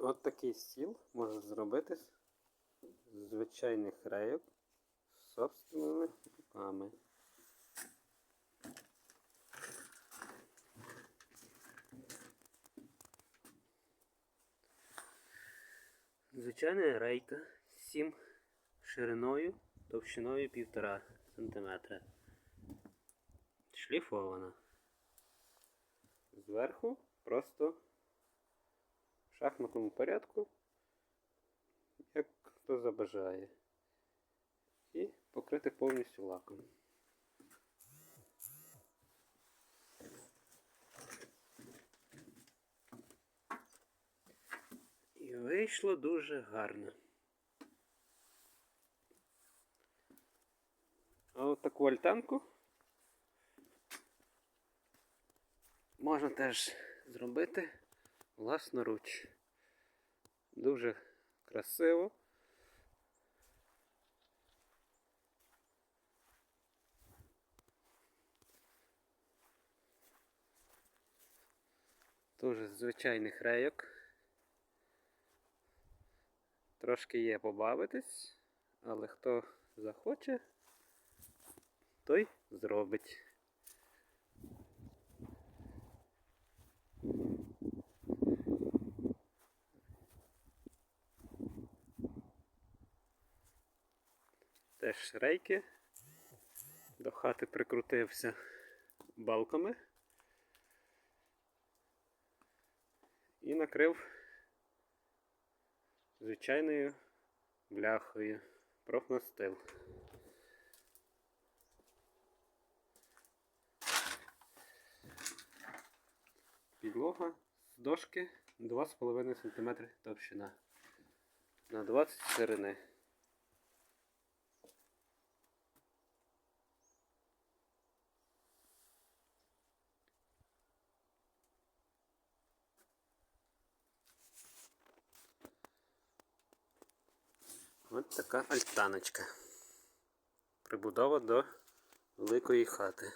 От такий стіл можна зробити з звичайних рейок з собственними руками. Звичайна рейка 7 шириною, товщиною 1,5 см. Шліфована. Зверху просто в шахматному порядку, як хто забажає. І покрити повністю лаком. І вийшло дуже гарно. А от таку альтанку можна теж зробити власноруч. Дуже красиво. Дуже звичайних рейок. Трошки є побавитись, але хто захоче, той зробить. Теж рейки. До хати прикрутився балками і накрив звичайною бляхою профнастил. Підлога з дошки 2,5 см товщина на 20 ширини. Ось така альтаночка. Прибудова до великої хати.